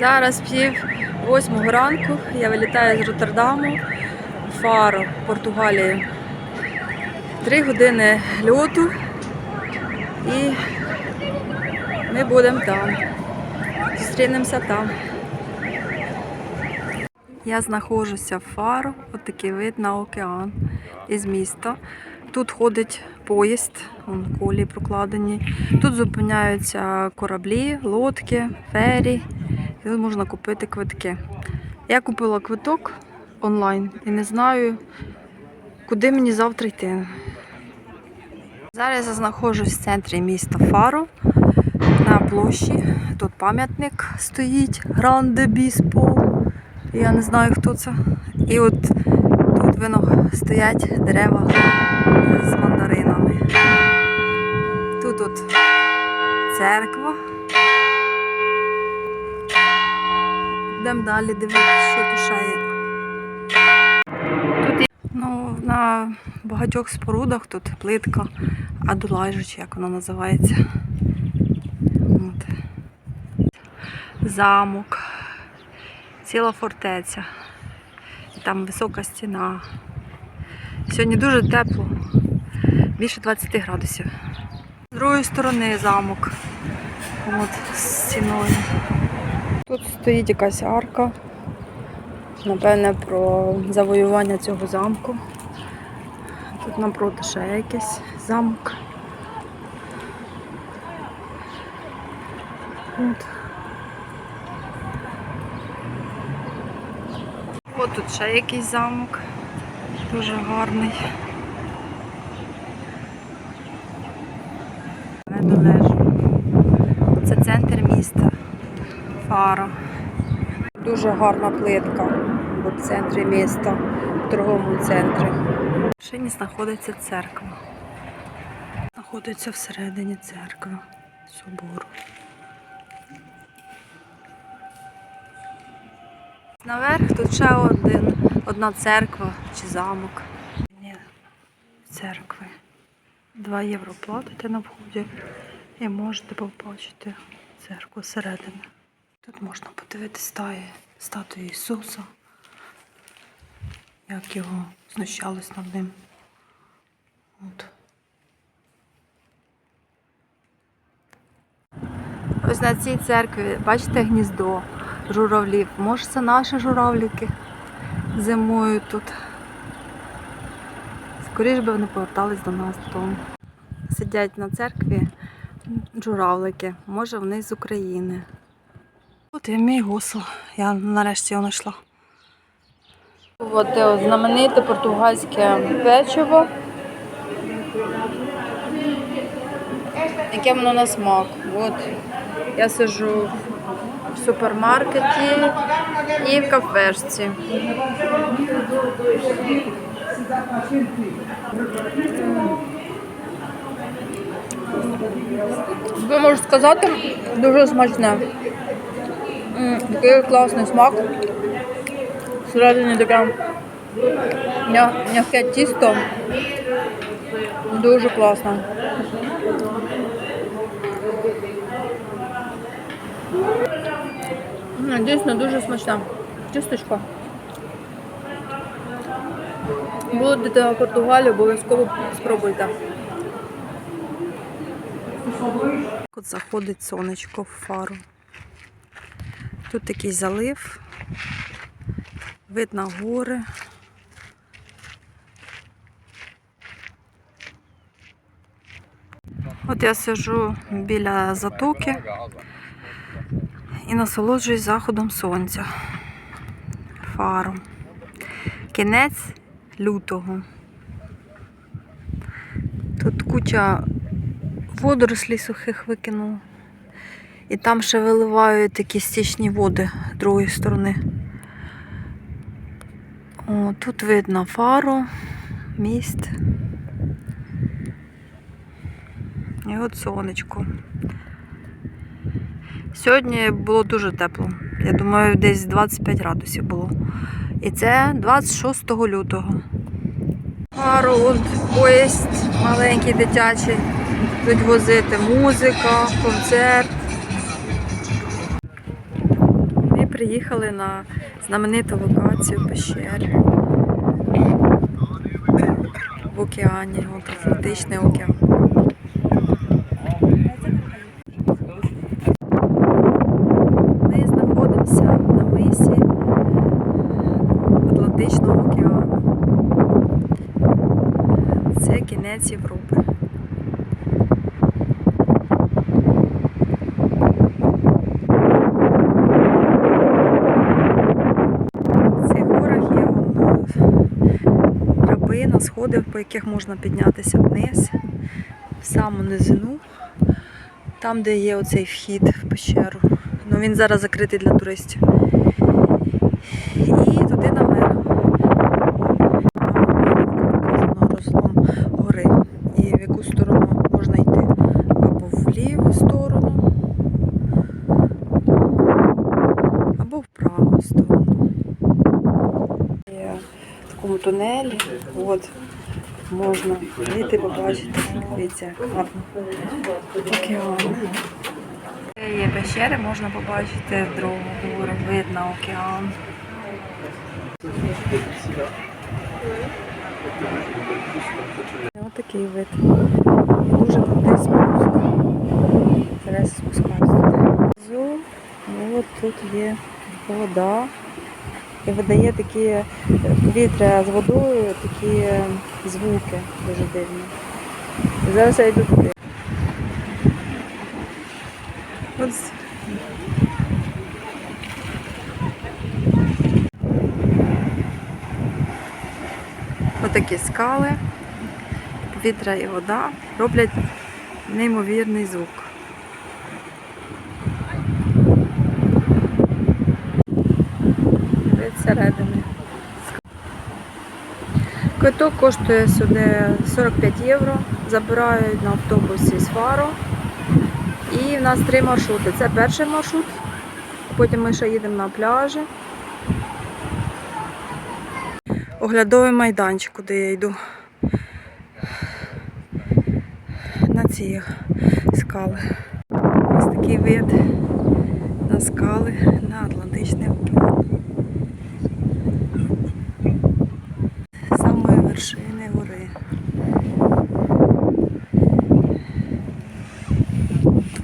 Зараз пів восьмого ранку. Я вилітаю з Роттердаму, Фаро, Португалію. Три години льоту і ми будемо там. Зустрінемося там. Я знаходжуся в Фаро, от такий вид на океан із міста. Тут ходить поїзд, вон колії прокладені. Тут зупиняються кораблі, лодки, фері. І можна купити квитки. Я купила квиток онлайн і не знаю, куди мені завтра йти. Зараз я знаходжусь в центрі міста Фаро на площі. Тут пам'ятник стоїть Гранде Біспо. Я не знаю, хто це. І от тут вино стоять дерева з Йдемо далі дивитися, що тут ще є. Тут ну, на багатьох спорудах тут плитка Адулайжу, чи як вона називається. От. Замок, ціла фортеця. Там висока стіна. Сьогодні дуже тепло, більше 20 градусів. З другої сторони замок. От з стіною. Тут стоїть якась арка. Напевне, про завоювання цього замку. Тут напроти ще якийсь замок. От. От тут ще якийсь замок. Дуже гарний. Недолежу. Це центр міста. Фара. Дуже гарна плитка в центрі міста, в торговому центрі. В машині знаходиться церква. Знаходиться всередині церкви собору. Наверх тут ще один, одна церква чи замок. Ні, церкви. 2 євро платите на вході і можете побачити церкву всередині. Тут можна подивитися стаї, статую Ісуса, як його знущались над ним. От. Ось на цій церкві, бачите гніздо журавлів. Може, це наші журавлики зимують тут. Скоріш би вони повертались до нас додому. Сидять на церкві журавлики. Може, вони з України. От і мій гусел. Я нарешті його знайшла. От е, знамените португальське печиво. Яке воно на смак. От я сиджу в супермаркеті і в кафешці. Що можу сказати, дуже смачне. Такий класний смак. Всередині таке м'я- м'яке тісто. Дуже класно. Дійсно дуже смачна. Тісточка. Будете в Португалії, обов'язково спробуйте. От заходить сонечко в фару. Тут такий залив, видно гори. От я сижу біля затоки і насолоджуюсь заходом сонця. Фаром. Кінець лютого. Тут куча водорослі сухих викинула. І там ще виливають такі стічні води з другої сторони. О, тут видно фару, міст. І от сонечко. Сьогодні було дуже тепло. Я думаю, десь 25 градусів було. І це 26 лютого. Фару, от поїзд маленький дитячий. Будуть возити музика, концерт. Приїхали на знамениту локацію пещер в океані, от Атлантичний океан. Ми знаходимося на мисі Атлантичного океану. Це кінець Європи. В цих горах є он, е, драбина, сходи, по яких можна піднятися вниз, в саму низину, там, де є оцей вхід в пещеру. Ну він зараз закритий для туристів. І туди наверх. Показано розлом гори. І в яку сторону можна йти. Або в ліву сторону, або в праву сторону. В такому тунелі. От можна вийти, побачити. Дивіться. Океан. Є пещери, можна побачити гору, вид на океан. Ось такий вид. Дуже крутий спуск. Зараз туди. Ну, от тут є вода. І видає такі повітря з водою, такі звуки дуже дивні. Зараз я йду туди. От Отакі скали, повітря і вода роблять неймовірний звук. Від середини. Квиток коштує сюди 45 євро. Забирають на автобусі з фаро. І в нас три маршрути. Це перший маршрут, потім ми ще їдемо на пляжі. Оглядовий майданчик, куди я йду. На ці скали. Ось такий вид на скали на Атлантичний океан. З Самої вершини гори.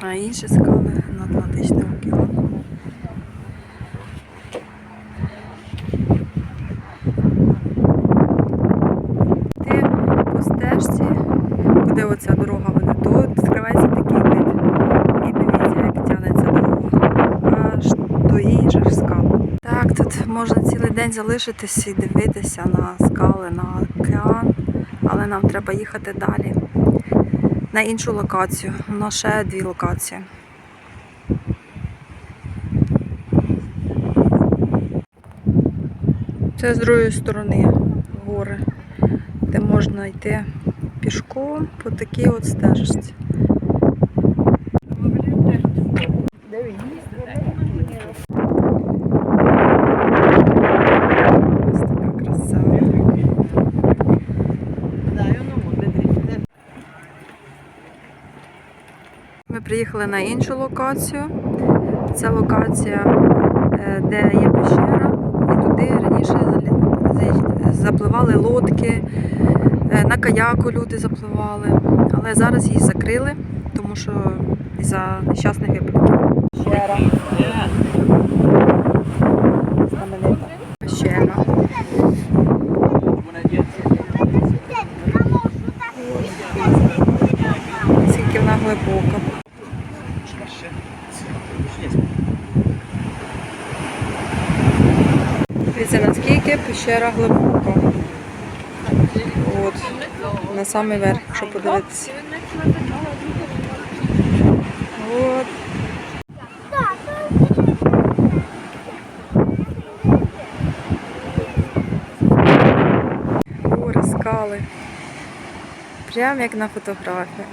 А інші скали на Атлантичний океан. Ти по стежці, куди оця дорога веде, то відкривається такий вид. І дивіться, як тягнеться дорога. Аж до інших скал. Так, тут можна цілий день залишитись і дивитися на скали, на океан, але нам треба їхати далі. На іншу локацію. У нас ще дві локації. Це з другої сторони гори, де можна йти пішком по такій от стежці. Ось така краса. Ми приїхали на іншу локацію. Це локація, е, де є пещера, і туди раніше запливали лодки, е, на каяку люди запливали, але зараз її закрили, тому що за нещасних випадків. Пещера. Знаменита пещера. Скільки вона глибока. Дивіться, наскільки пещера глибока. От, на самий верх, якщо подивитися. От. Гори, скали. Прям як на фотографії.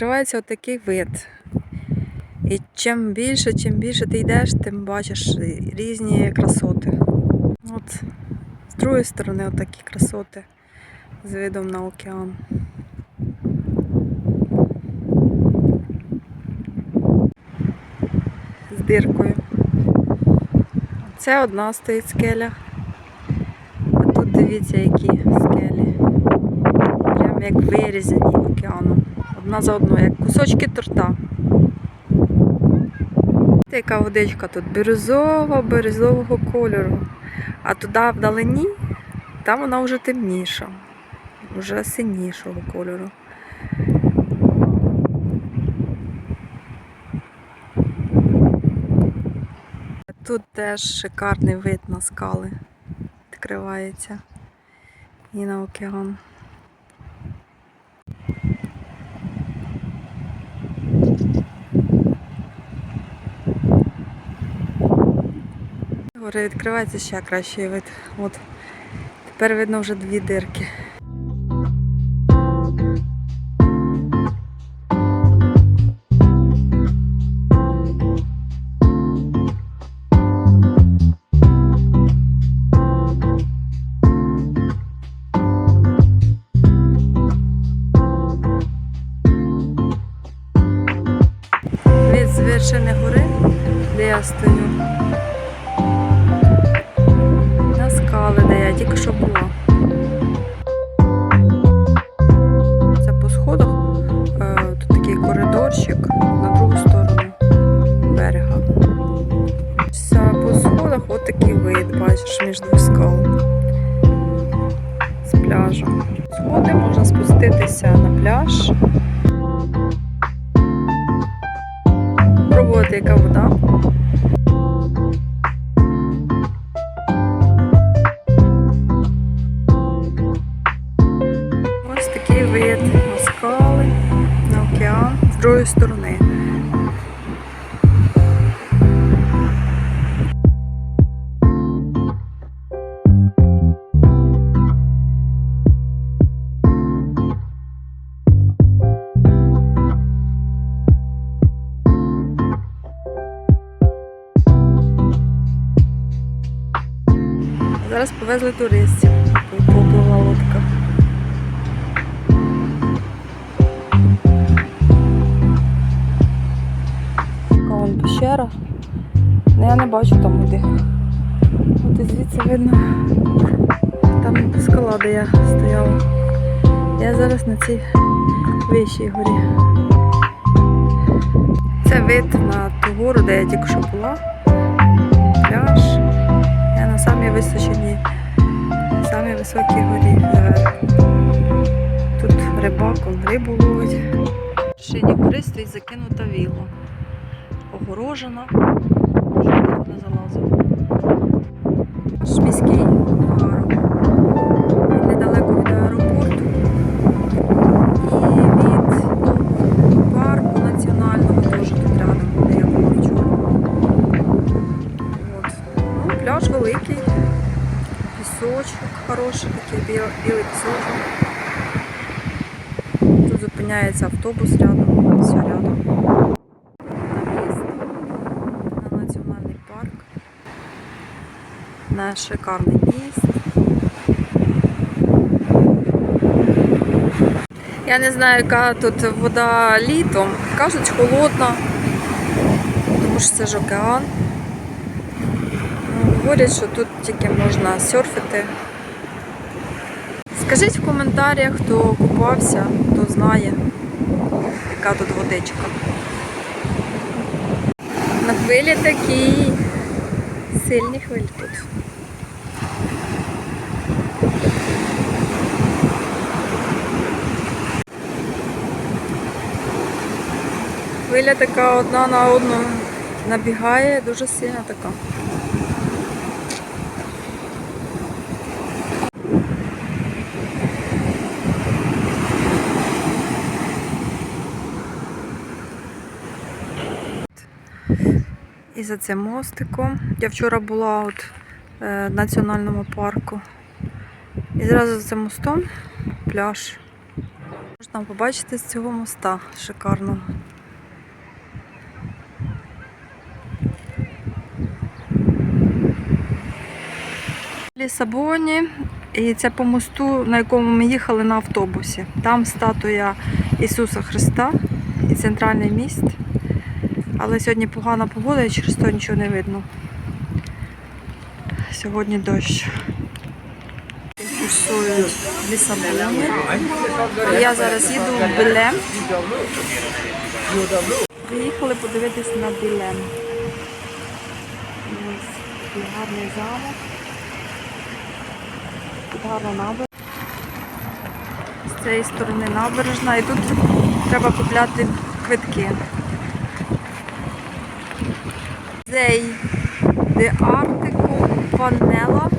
Відкривається отакий вид. І чим більше, чим більше ти йдеш, тим бачиш різні красоти. От з другої сторони отакі красоти з видом на океан. З диркою. Це одна стоїть скеля. А тут дивіться, які скелі. Прям як вирізані океаном. Одна за одною, як кусочки торта. Та Яка водичка тут бірюзова, бірюзового кольору. А туди вдалині, там вона вже темніша, вже синішого кольору. Тут теж шикарний вид на скали відкривається і на океан. Гори відкривається ще кращий вид. От. Тепер видно вже дві дирки. Від гори, де я стою. Скали, де я тільки що була. Це по сходах. е, Тут такий коридорчик на другу сторону берега. Це по сходах отакий вид, бачиш, між двох Зараз повезли туристів. Попливла лодка. Така вон пещера. Ну я не бачу там води. От і звідси видно. Там скала, де я стояла. Я зараз на цій вищій горі. Це вид на ту гору, де я тільки що була. Пляж. Я на самій височині, самій високій горі. Тут рибаком рибу ловить. В шині гори стоїть закинута віло. Огорожена, щоб ніхто не залазив. Зупиняється автобус рядом, все рядом. На на національний парк, на шикарний міст. Я не знаю, яка тут вода літом. Кажуть, холодна, тому що це ж океан. Говорять, що тут тільки можна серфити. Скажіть в коментарях, хто купався, хто знає, яка тут водичка. На хвилі такі сильні хвилі тут. Хвиля така одна на одну набігає, дуже сильна така. І за цим мостиком. Я вчора була от, е, в національному парку. І зразу за цим мостом пляж. Можна побачити з цього моста шикарного. Лісабоні, і це по мосту, на якому ми їхали на автобусі. Там статуя Ісуса Христа і центральний міст. Але сьогодні погана погода і через то нічого не видно. Сьогодні дощ. Курсують в. Я зараз їду в Білем. Приїхали подивитися на Білем. Ось гарний замок. Тут гарна набережна. З цієї сторони набережна. І тут треба купляти квитки. Музей де Артико Панела,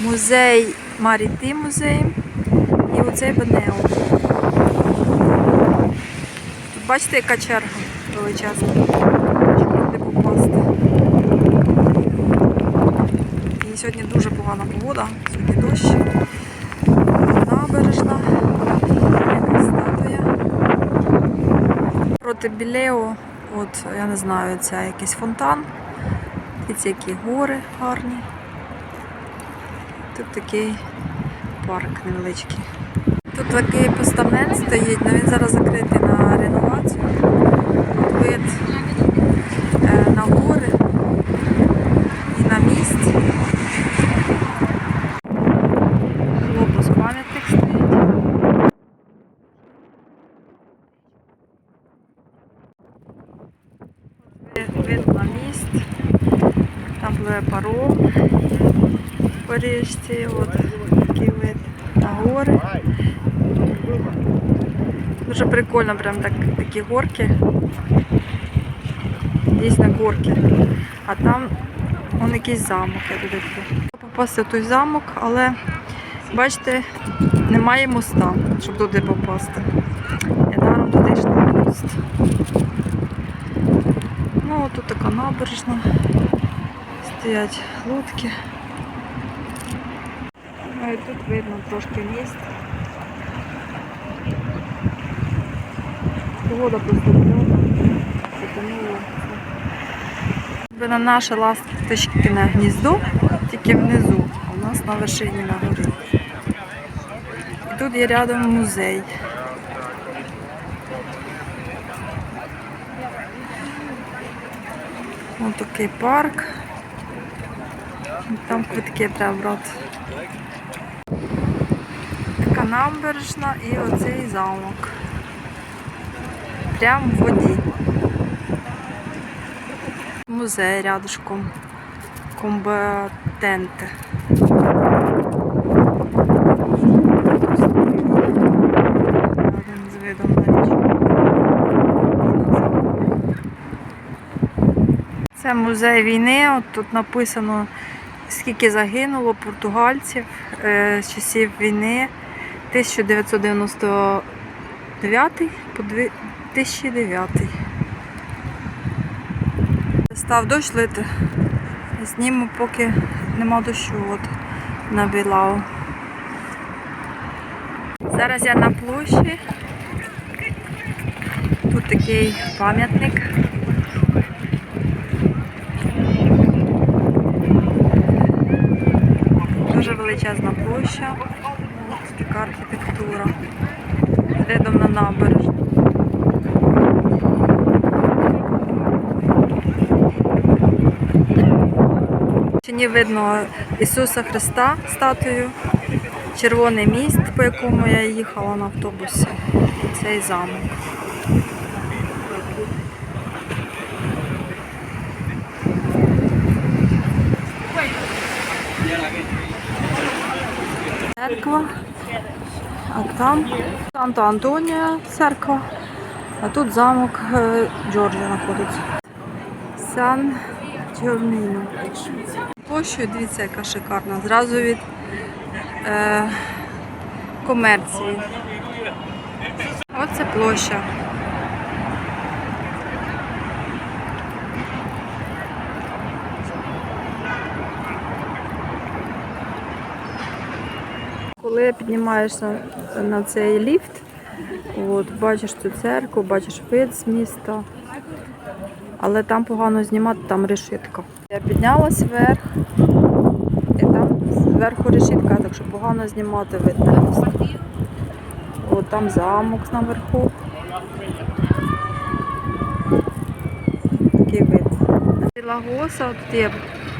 музей Маріти музей і оцей Бенео. Тут бачите, яка черга величезна. Щоб туди попасти. І сьогодні дуже погана погода, сьогодні дощ. Набережна, якась статуя. Проти Білео, от я не знаю, це якийсь фонтан. Дивіться, які гори гарні. Тут такий парк невеличкий. Тут такий постамент стоїть, але він зараз закритий на реновацію. Тут вид е, на гори і на місць. Глобус пам'ятник стоїть. Вид- Вид на міст. Там пливе паром по річці, от такий вид на гори. Дуже прикольно, прям так, такі горки. Дійсно горки. А там он якийсь замок, я туди. Попасти в той замок, але бачите, немає моста, щоб туди попасти. Я даром туди йшла мост. Ну, тут така набережна. Стоять лодки. Ну і тут видно трошки міст. Погода просто кльова. Затонуло. Якби на наше ласточкине гніздо, тільки внизу, а у нас на вершині на горі. І тут є рядом музей. Ось такий парк. Там квитки треба брати. Така набережна і оцей замок. Прямо в воді. Музей рядышком. Комбатенти. Це музей війни. От тут написано, скільки загинуло португальців е, з часів війни 1999 по 2009. Став дощ лити. Зніму, поки нема дощу от, на Білау. Зараз я на площі. Тут такий пам'ятник. Дуже величезна площа, така архітектура. З видом на набережну. Чи видно Ісуса Христа статую, червоний міст, по якому я їхала на автобусі. І цей замок. Церква. А там Санта Антонія церква. А тут замок е, Джорджа знаходиться. Сан Джорніно. Площа, дивіться, яка шикарна. Зразу від е, комерції. Оце площа. Коли піднімаєшся на цей ліфт, От, бачиш цю церкву, бачиш вид з міста. Але там погано знімати, там решітка. Я піднялась вверх, і там зверху решітка, так що погано знімати вид. От там замок наверху. Такий вид. Лагоса, тут є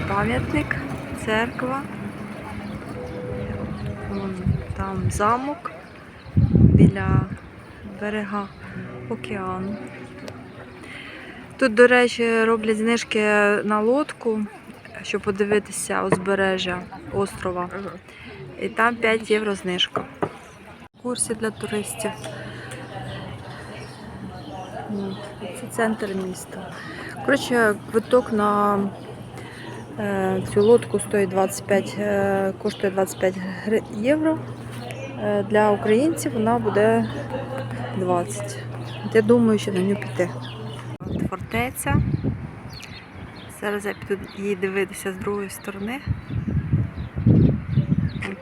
пам'ятник, церква. Там замок біля берега океану. Тут, до речі, роблять знижки на лодку, щоб подивитися узбережжя острова. І там 5 євро знижка. Курси для туристів. Це центр міста. Коротше, квиток на е, цю лодку стоїть 25, е, коштує 25 євро. Е, Для українців вона буде 20. Я думаю, що на нього піти. Фортеця. Зараз я піду її дивитися з другої сторони.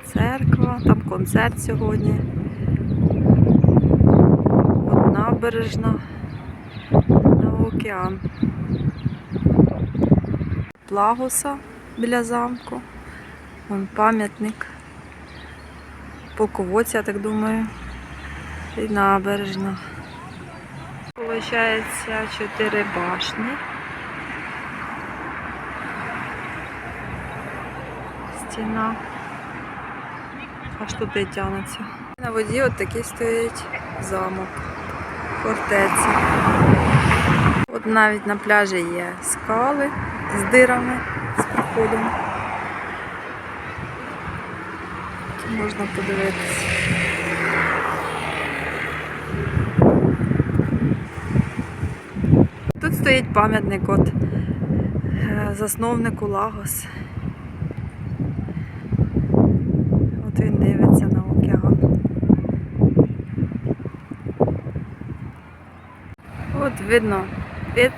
Церква, там концерт сьогодні. От набережна на океан. Плагоса біля замку. Вон пам'ятник. Полководця, я так думаю. І набережна. Получається чотири башні. Стіна. Аж туди тягнеться. На воді от такий стоїть замок. Фортеця. От навіть на пляжі є скали з дирами, з проходом. Тут Можна подивитися. Тут стоїть пам'ятник от е, засновнику Лагос. От він дивиться на океан. От видно вид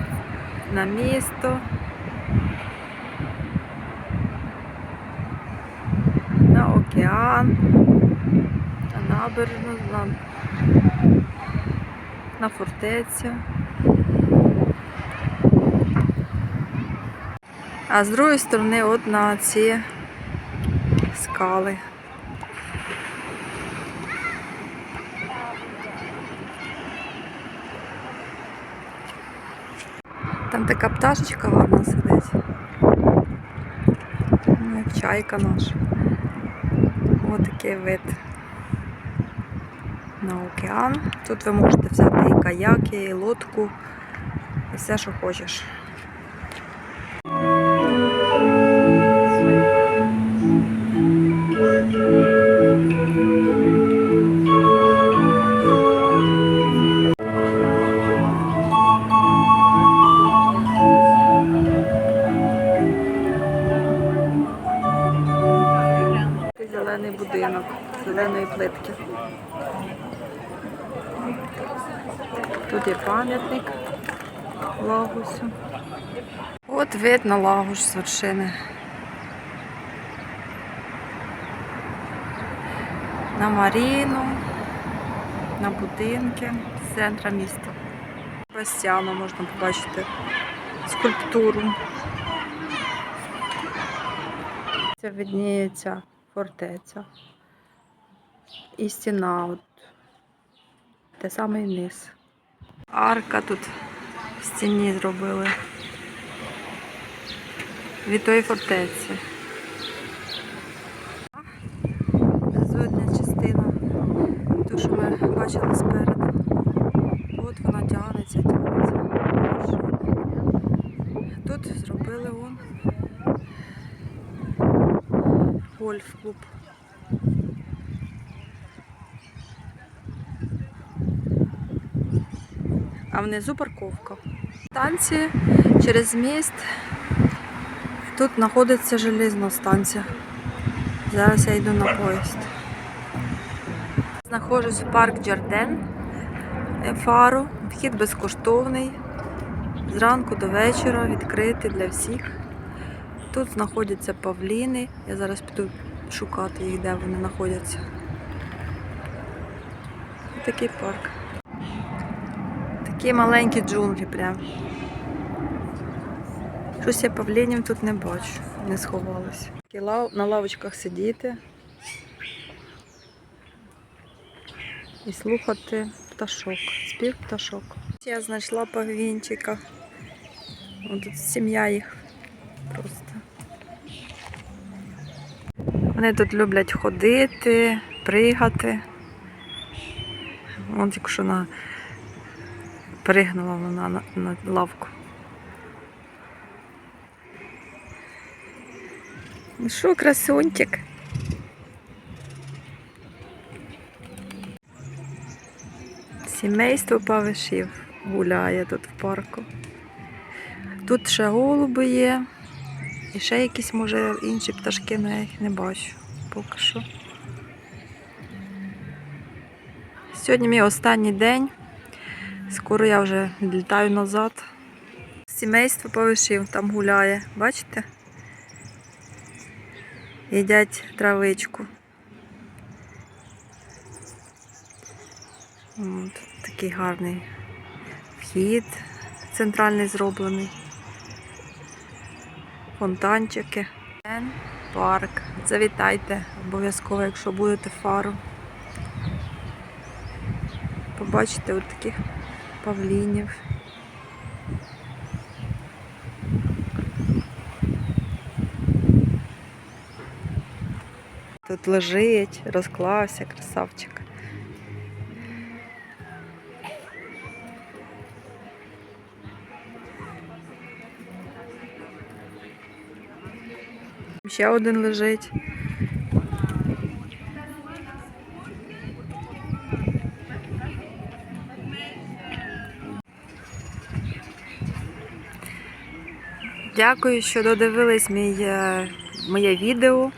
на місто. На океан, на набережну, на, на фортецю. А з другої сторони от на ці скали. Там така пташечка гарна сидить. Ну, як чайка наша. Такий вид на океан. Тут ви можете взяти і каяки, і лодку, і все, що хочеш. Зеленої плитки. Тут є пам'ятник Лагусу. От вид на Лагуш з вершини. На Маріну, на будинки з центра міста. Бастіану можна побачити скульптуру. Це видніється фортеця. І стіна, от, те саме і низ. Арка тут в стіні зробили. Від тої фортеці. Задня частина, ту, що ми бачили спереду. От вона тягнеться, тягнеться. Тут зробили вон гольф-клуб. А внизу парковка. Станції через міст. Тут знаходиться железна станція. Зараз я йду на поїзд. Знаходжусь в парк Джарден е, Фару. Вхід безкоштовний. Зранку до вечора відкритий для всіх. Тут знаходяться павліни. Я зараз піду шукати їх, де вони знаходяться. такий парк. Такі маленькі джунглі прям. Щось я павлінів тут не бачу, не сховалась. На лавочках сидіти і слухати пташок, спів пташок. Я знайшла павінчика. О, Тут сім'я їх просто. Вони тут люблять ходити, пригати. Вон тільки що на... пригнула вона на, на лавку. Ну що, красунчик? Сімейство павишів гуляє тут в парку. Тут ще голуби є. І ще якісь, може, інші пташки, але я їх не бачу поки що. Сьогодні мій останній день. Скоро я вже відлітаю назад. Сімейство павишів там гуляє, бачите? Їдять травичку. От, такий гарний вхід центральний зроблений. Фонтанчики. Парк. Завітайте обов'язково, якщо будете фару. Побачите от таких павлінів. Тут лежить, розклався, красавчик. Ще один лежить. Дякую, що додивились мій, е, моє відео.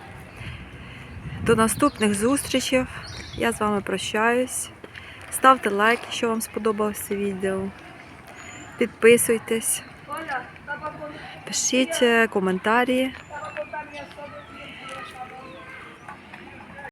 До наступних зустрічей. Я з вами прощаюсь. Ставте лайк, якщо вам сподобалося відео. Підписуйтесь, пишіть е, коментарі.